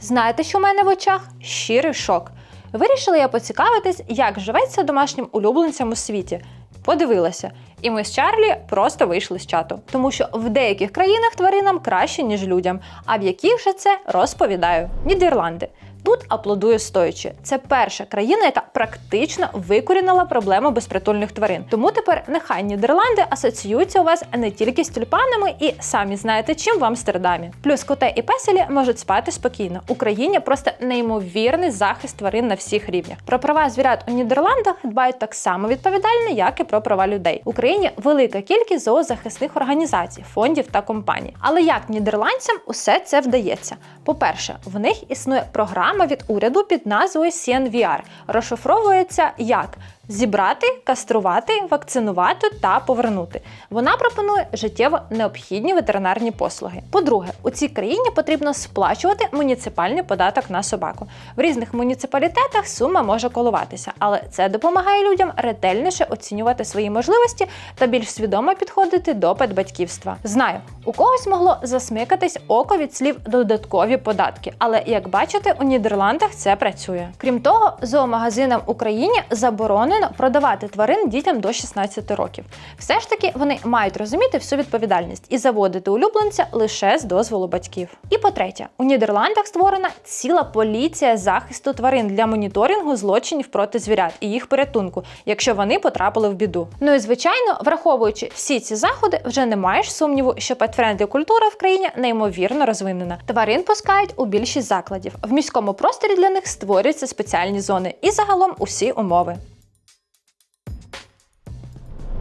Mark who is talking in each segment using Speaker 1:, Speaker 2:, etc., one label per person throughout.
Speaker 1: Знаєте, що в мене в очах? Щирий шок. Вирішила я поцікавитись, як живеться домашнім улюбленцям у світі. Подивилася, і ми з Чарлі просто вийшли з чату, тому що в деяких країнах тваринам краще, ніж людям. А в яких же це розповідаю. Нідерланди. Тут аплодую стоячи. Це перша країна, яка практично викорінила проблему безпритульних тварин. Тому тепер нехай Нідерланди асоціюються у вас не тільки з тюльпанами і самі знаєте, чим в Амстердамі. Плюс коте і песелі можуть спати спокійно. Україні просто неймовірний захист тварин на всіх рівнях. Про права звірят у Нідерландах дбають так само відповідально, як і про права людей. В Україні велика кількість зоозахисних організацій, фондів та компаній. Але як нідерландцям усе це вдається? По-перше, в них існує програма від уряду під назвою CNVR. Розшифровується як зібрати, каструвати, вакцинувати та повернути. Вона пропонує життєво необхідні ветеринарні послуги. По-друге, у цій країні потрібно сплачувати муніципальний податок на собаку. В різних муніципалітетах сума може коливатися, але це допомагає людям ретельніше оцінювати свої можливості та більш свідомо підходити до педбатьківства. Знаю, у когось могло засмикатись око від слів додаткові податки, але як бачите, у Нідерландах це працює. Крім того, зоомагазинам Україні заборонено продавати тварин дітям до 16 років. Все ж таки вони мають розуміти всю відповідальність і заводити улюбленця лише з дозволу батьків. І по-третє, у Нідерландах створена ціла поліція захисту тварин для моніторингу злочинів проти звірят і їх порятунку, якщо вони потрапили в біду. Ну і звичайно, враховуючи всі ці заходи, вже не маєш сумніву, що петфрендлі культура в країні неймовірно розвинена. Тварин пускають у більшість закладів. В міському просторі для них створюються спеціальні зони і загалом усі умови.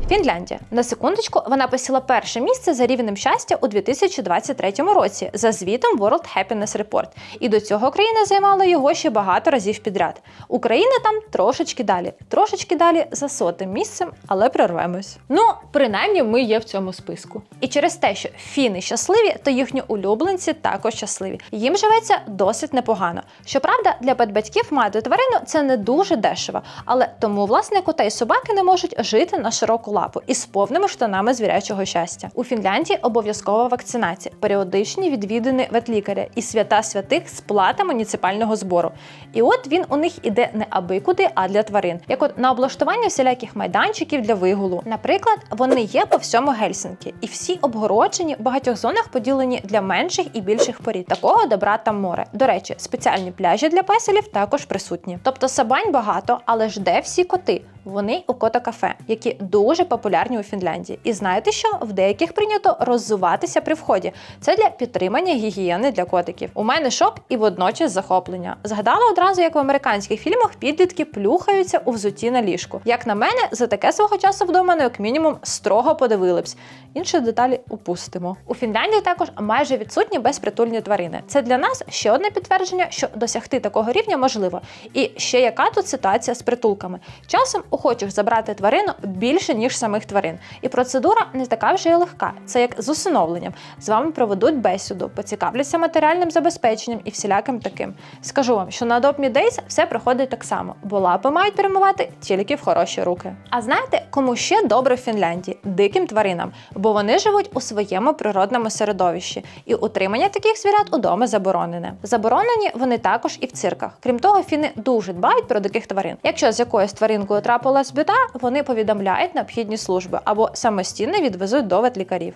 Speaker 1: Фінляндія на секундочку вона посіла перше місце за рівнем щастя у 2023 році за звітом World Happiness Report. І до цього країна займала його ще багато разів підряд. Україна там трошечки далі, трошечки далі за сотим місцем, але прорвемось. Ну, принаймні, ми є в цьому списку. І через те, що фіни щасливі, то їхні улюбленці також щасливі. Їм живеться досить непогано. Щоправда, для педбатьків мати тварину це не дуже дешево, але тому власне кота і собаки не можуть жити на широку лапу із повними штанами звірячого щастя. У Фінляндії обов'язкова вакцинація, періодичні відвідини ветлікаря і свята святих сплата муніципального збору. І от він у них іде не аби куди, а для тварин, як от на облаштування всіляких майданчиків для вигулу. Наприклад, вони є по всьому Гельсінкі, і всі обгороджені в багатьох зонах поділені для менших і більших порід. Такого добра там море. До речі, спеціальні пляжі для песелів також присутні. Тобто сабань багато, але ж де всі коти? Вони у кота-кафе, які дуже популярні у Фінляндії. І знаєте що? В деяких прийнято роззуватися при вході. Це для підтримання гігієни для котиків. У мене шок і водночас захоплення. Згадала одразу, як в американських фільмах підлітки плюхаються у взуті на ліжку. Як на мене, за таке свого часу вдома, не як мінімум, строго подивили б. Інші деталі упустимо. У Фінляндії також майже відсутні безпритульні тварини. Це для нас ще одне підтвердження, що досягти такого рівня можливо. І ще яка тут ситуація з притулками? Часом охочих забрати тварину більше ніж самих тварин. І процедура не така вже й легка. Це як з усиновленням. З вами проведуть бесіду, поцікавляться матеріальним забезпеченням і всіляким таким. Скажу вам, що на Adopt Me Days все проходить так само, бо лапи мають перемивати тільки в хороші руки. А знаєте, кому ще добре в Фінляндії? Диким тваринам, бо вони живуть у своєму природному середовищі, і утримання таких звірят удома заборонене. Заборонені вони також і в цирках. Крім того, фіни дуже дбають про диких тварин. Якщо з якоюсь тваринкою трапилась біда, вони повідомляють необхідні служби або самостійно відвезуть до ветлікарів.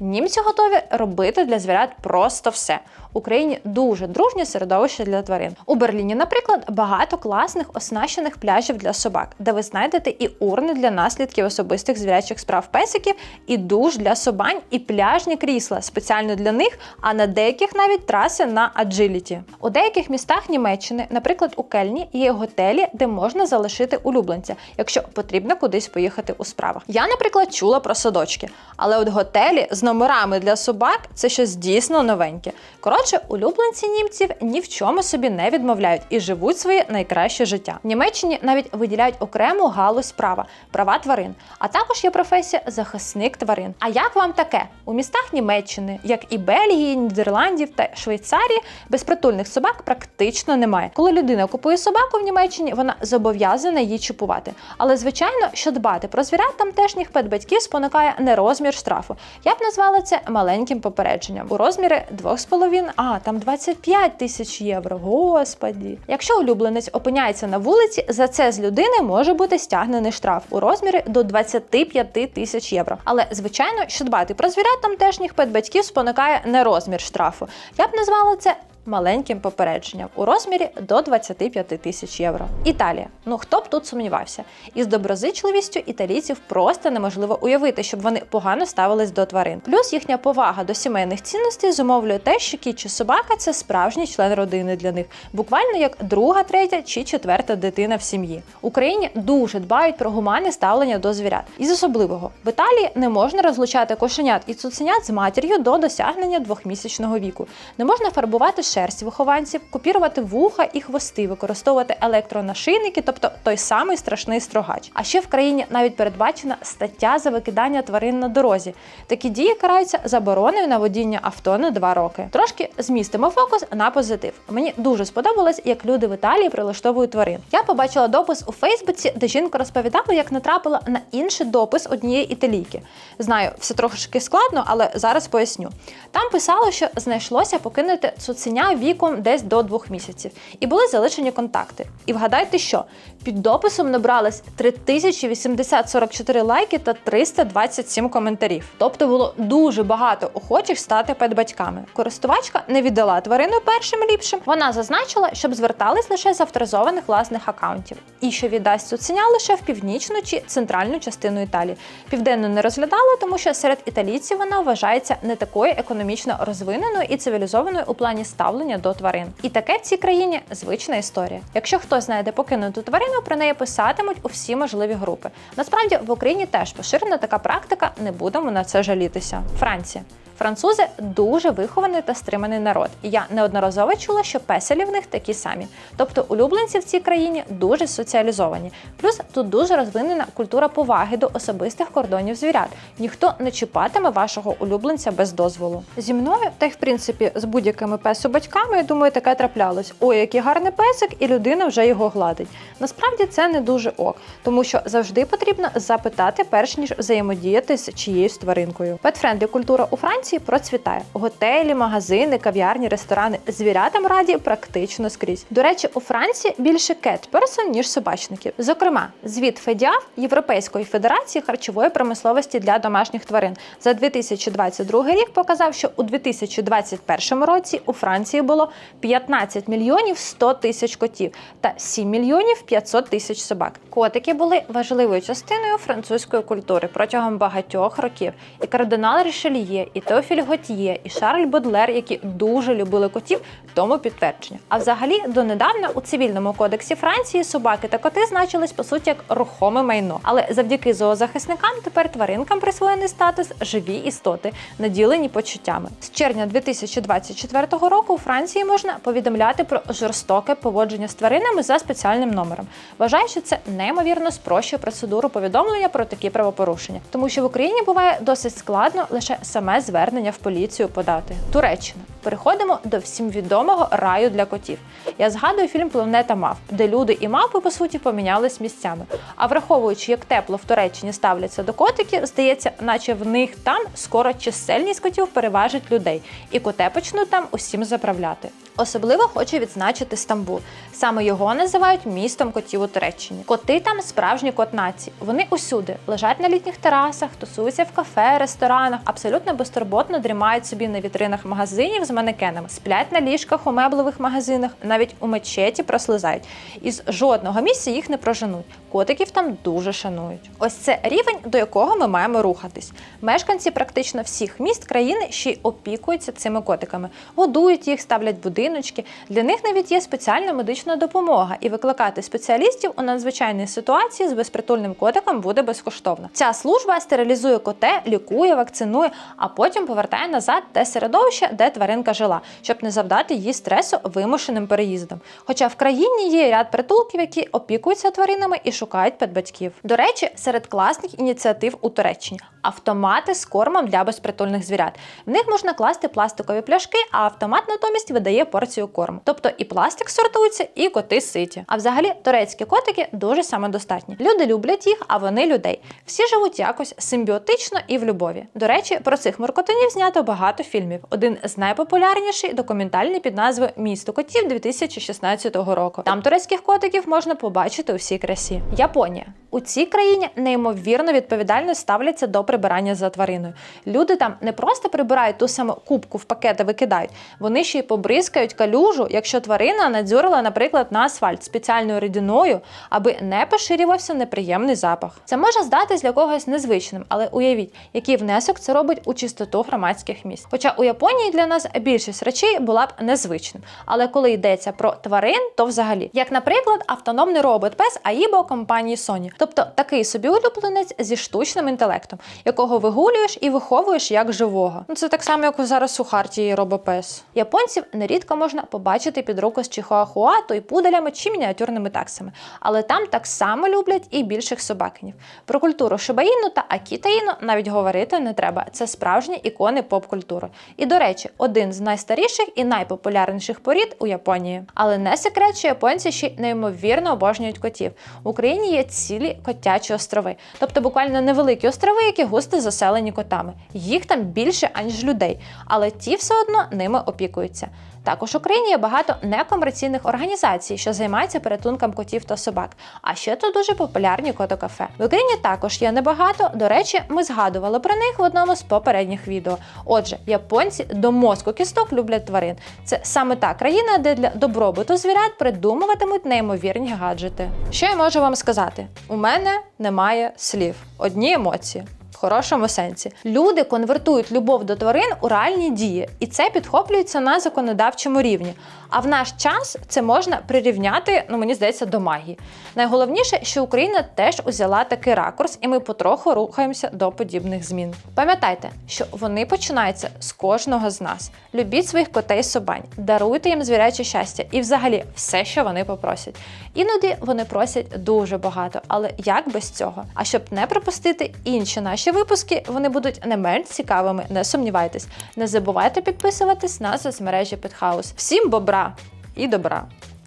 Speaker 1: Німці готові робити для звірят просто все. Україні дуже дружнє середовище для тварин. У Берліні, наприклад, багато класних оснащених пляжів для собак, де ви знайдете і урни для наслідків особистих звірячих справ песиків, і душ для собань, і пляжні крісла спеціально для них, а на деяких навіть траси на аджиліті. У деяких містах Німеччини, наприклад, у Кельні, є готелі, де можна залишити улюбленця, якщо потрібно кудись поїхати у справах. Я, наприклад, чула про садочки, але от готелі з номерами для собак це щось дійсно новеньке. Коротше, улюбленці німців ні в чому собі не відмовляють і живуть своє найкраще життя. В Німеччині навіть виділяють окрему галузь права права тварин. А також є професія захисник тварин. А як вам таке? У містах Німеччини, як і Бельгії, Нідерландів та Швейцарії, безпритульних собак практично немає. Коли людина купує собаку в Німеччині, вона зобов'язана її чіпувати. Але звичайно, що дбати про звірят тамтешніх педбатьків спонукає не розмір штрафу. Я б назвала це маленьким попередженням у розмірі 2,5, а там 25 тисяч євро. Господі. Якщо улюбленець опиняється на вулиці, за це з людини може бути стягнений штраф у розмірі до 25 тисяч євро. Але звичайно, що дбати про звірят тамтешніх педбатьків спонукає не розмір штрафу. Я б назвала це. Маленьким попередженням у розмірі до 25 тисяч євро. Італія. Ну хто б тут сумнівався? Із доброзичливістю італійців просто неможливо уявити, щоб вони погано ставились до тварин. Плюс їхня повага до сімейних цінностей зумовлює те, що кіт чи собака це справжній член родини для них, буквально як друга, третя чи четверта дитина в сім'ї. Україні дуже дбають про гуманне ставлення до звірят. Із особливого в Італії не можна розлучати кошенят і цуценят з матір'ю до досягнення двохмісячного віку. Не можна фарбувати шерсть вихованців, копірувати вуха і хвости, використовувати електронашийники, тобто той самий страшний строгач. А ще в країні навіть передбачена стаття за викидання тварин на дорозі. Такі дії караються забороною на водіння авто на два роки. Трошки змістимо фокус на позитив. Мені дуже сподобалось, як люди в Італії прилаштовують тварин. Я побачила допис у Фейсбуці, де жінка розповідала, як натрапила на інший допис однієї італійки. Знаю, все трошки складно, але зараз поясню. Там писало, що знайшлося покинути цуценя віком десь до двох місяців, і були залишені контакти. І вгадайте, що під дописом набралось 3844 лайки та 327 коментарів. Тобто було дуже багато охочих стати педбатьками. Користувачка не віддала тварину першим ліпшим. Вона зазначила, щоб звертались лише з авторизованих власних акаунтів, і що віддасть цуценя лише в північну чи центральну частину Італії. Південну не розглядала, тому що серед італійців вона вважається не такою економічно розвиненою і цивілізованою у плані ставлення до тварин. І таке в цій країні звична історія. Якщо хтось знайде покинуту тварину, про неї писатимуть у всі можливі групи. Насправді в Україні теж поширена така практика, не будемо на це жалітися. Франція. Французи дуже вихований та стриманий народ. І я неодноразово чула, що песелі в них такі самі. Тобто улюбленці в цій країні дуже соціалізовані. Плюс тут дуже розвинена культура поваги до особистих кордонів звірят. Ніхто не чіпатиме вашого улюбленця без дозволу. Зі мною, та й в принципі з будь-якими песу-батьками, я думаю, таке траплялось. Ой, який гарний песик, і людина вже його гладить. Насправді це не дуже ок, тому що завжди потрібно запитати, перш ніж взаємодіяти з чиєюсь тваринкою. Петфрендлі культура у Франції процвітає. Готелі, магазини, кав'ярні, ресторани звірятам раді практично скрізь. До речі, у Франції більше кетперсон, ніж собачників. Зокрема, звіт ФЕДІАФ Європейської федерації харчової промисловості для домашніх тварин за 2022 рік показав, що у 2021 році у Франції було 15 мільйонів 100 тисяч котів та 7 мільйонів 500 тисяч собак. Котики були важливою частиною французької культури протягом багатьох років. І кардинал Рішельє, і Теофіль Готьє, і Шарль Бодлер, які дуже любили котів, тому підтвердження. А взагалі, донедавна у цивільному кодексі Франції собаки та коти значились по суті як рухоме майно. Але завдяки зоозахисникам тепер тваринкам присвоєний статус живі істоти, наділені почуттями. З червня 2024 року у Франції можна повідомляти про жорстоке поводження з тваринами за спеціальним номером. Вважаю, що це неймовірно спрощує процедуру повідомлення про такі правопорушення, тому що в Україні буває досить складно лише саме звернення в поліцію подати. Туреччина. Переходимо до всім відомого раю для котів. Я згадую фільм Планета мав, де люди і мавпи по суті помінялись місцями. А враховуючи, як тепло в Туреччині ставляться до котиків, здається, наче в них там скоро чисельність котів переважить людей, і коте почнуть там усім заправляти. Особливо хочу відзначити Стамбул. Саме його називають містом котів у Туреччині. Коти там справжні кот нації. Вони усюди лежать на літніх терасах, тусуються в кафе, ресторанах, абсолютно безтурботно дрімають собі на вітринах магазинів з манекенами, сплять на ліжках у меблевих магазинах, навіть у мечеті прослизають. Із жодного місця їх не проженуть. Котиків там дуже шанують. Ось це рівень, до якого ми маємо рухатись. Мешканці практично всіх міст країни ще й опікуються цими котиками, годують їх, ставлять будиночки. Для них навіть є спеціальна медична допомога, і викликати спеціалістів у надзвичайній ситуації з безпритульним котиком буде безкоштовно. Ця служба стерилізує коте, лікує, вакцинує, а потім повертає назад те середовище, де тваринка жила, щоб не завдати їй стресу вимушеним переїздом. Хоча в країні є ряд притулків, які опікуються тваринами і шукають педбатьків. До речі, серед класних ініціатив у Туреччині автомати з кормом для безпритульних звірят. В них можна класти пластикові пляшки, а автомат натомість видає порцію корму. Тобто і пластик сортується, і коти ситі. А взагалі турецькі котики дуже самодостатні. Люди люблять їх, а вони людей. Всі живуть якось симбіотично і в любові. До речі, про цих моркотел Гамптонів знято багато фільмів. Один з найпопулярніший документальний під назвою Місто котів 2016 року. Там турецьких котиків можна побачити у всій красі. Японія. У цій країні неймовірно відповідально ставляться до прибирання за твариною. Люди там не просто прибирають ту саму кубку в пакети викидають, вони ще й побризкають калюжу, якщо тварина надзюрила, наприклад, на асфальт спеціальною рідиною, аби не поширювався неприємний запах. Це може здатись для когось незвичним, але уявіть, який внесок це робить у чистоту громадських місць. Хоча у Японії для нас більшість речей була б незвичним. Але коли йдеться про тварин, то взагалі, як, наприклад, автономний робот пес Аїбо компанії Sony. Тобто такий собі улюбленець зі штучним інтелектом, якого вигулюєш і виховуєш як живого. Ну це так само, як зараз у хартії робопес. Японців нерідко можна побачити під руку з чихуахуа, то й пуделями чи мініатюрними таксами. Але там так само люблять і більших собакинів. Про культуру Шибаїну та Акітаїну навіть говорити не треба. Це справжні ікони поп-культури. І до речі, один з найстаріших і найпопулярніших порід у Японії. Але не секрет, що японці ще неймовірно обожнюють котів. В Україні є цілі котячі острови, тобто буквально невеликі острови, які густо заселені котами. Їх там більше аніж людей, але ті все одно ними опікуються. Також в Україні є багато некомерційних організацій, що займаються порятунком котів та собак. А ще тут дуже популярні котокафе. В Україні також є небагато. До речі, ми згадували про них в одному з попередніх відео. Отже, японці до мозку кісток люблять тварин. Це саме та країна, де для добробуту звірят придумуватимуть неймовірні гаджети. Що я можу вам сказати? У мене немає слів, одні емоції. Хорошому сенсі люди конвертують любов до тварин у реальні дії, і це підхоплюється на законодавчому рівні. А в наш час це можна прирівняти, ну мені здається, до магії. Найголовніше, що Україна теж узяла такий ракурс, і ми потроху рухаємося до подібних змін. Пам'ятайте, що вони починаються з кожного з нас. Любіть своїх котей собань, даруйте їм звіряче щастя і, взагалі, все, що вони попросять. Іноді вони просять дуже багато, але як без цього? А щоб не пропустити інші наші випуски, вони будуть не менш цікавими, не сумнівайтесь. Не забувайте підписуватись на соцмережі Петхаус. Всім бобра і добра!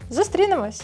Speaker 1: Зустрінемось!